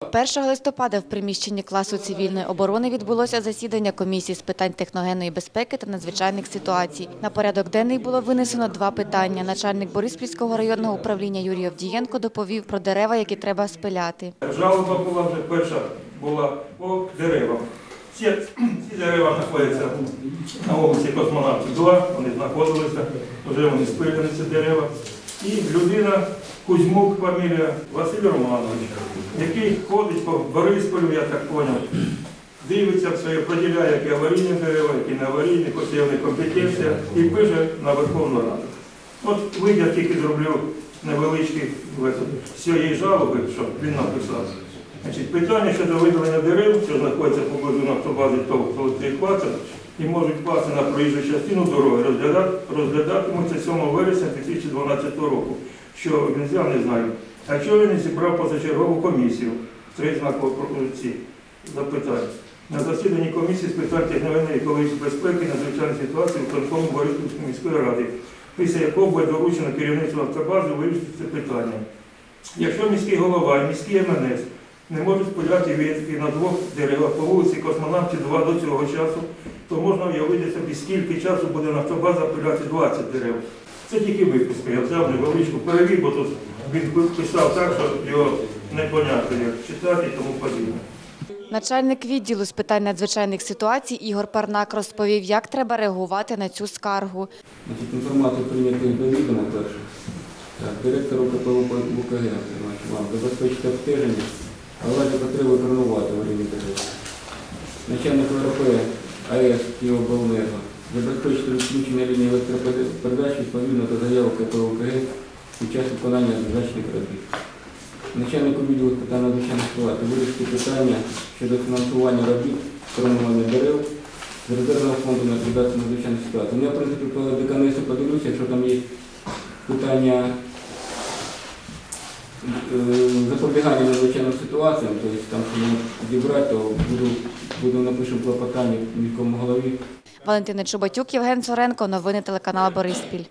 1 листопада в приміщенні класу цивільної оборони відбулося засідання комісії з питань техногенної безпеки та надзвичайних ситуацій. На порядок денний було винесено два питання. Начальник Бориспільського районного управління Юрій Овдієнко доповів про дерева, які треба спиляти. Жалоба була вже перша була по деревам. Ці, ці дерева знаходяться на вулиці Космонавтів 2, вони знаходилися, вже вони спилені, ці дерева. І людина Кузьмук, фамілія Василь Романович, який ходить по Борисполю, я так зрозумів, дивиться все, поділяє, які аварійні дерева, які не аварійні, посівні компетенція і пише на Верховну Раду. От витяг тільки зроблю невеличкий в этот, з цієї жалоби, що він написав. Значить, питання щодо видалення дерев, що знаходяться поблизу нафтобази ТОВ «Електриквація» і можуть впасти на проїжджу частину дороги, розглядат- розглядатимуться 7 вересня 2012 року. Що він не знаю. А чого він зібрав позачергову комісію? Три знаки ці запитання. На засіданні комісії з питань техногенної екологічної безпеки надзвичайної ситуації виконкому Бориспільської міської ради, після якого буде доручено керівництву автобази вирішити це питання. Якщо міський голова і міський МНС не можуть спиляти ветки на двох деревах по вулиці Космонавтів 2 до цього часу, то можна уявити собі, скільки часу буде нафтобаза пиляти 20 дерев. Це тільки виписка, я взяв невеличку перевів, бо тут він писав так, що його непонятно, як читати і тому подібне. Начальник відділу з питань надзвичайних ситуацій Ігор Парнак розповів, як треба реагувати на цю скаргу. Значить, інформацію прийнято до відома перше. Так, директору КПУ УКГ значить, вам забезпечити обстеження, а в разі потреби коронувати аварійні дерева. Начальник ВРП АЕС Київобленерго забезпечити відключення лінії електропередач відповідно до заяви КПУ УКГ під час виконання зазначених робіт. Начальнику відділу з питань надзвичайних ситуацій вирішити питання щодо фінансування робіт коронування дерев з резервного фонду на ліквідацію надзвичайних ситуацій. Ну, я, в принципі, по деканесу подивлюся, якщо там є питання е, запобігання надзвичайним ситуаціям, тобто там, що можна зібрати, то буду, буду напишемо клопотання міському голові. Валентина Чубатюк, Євген Цуренко, Новини телеканалу Бориспіль.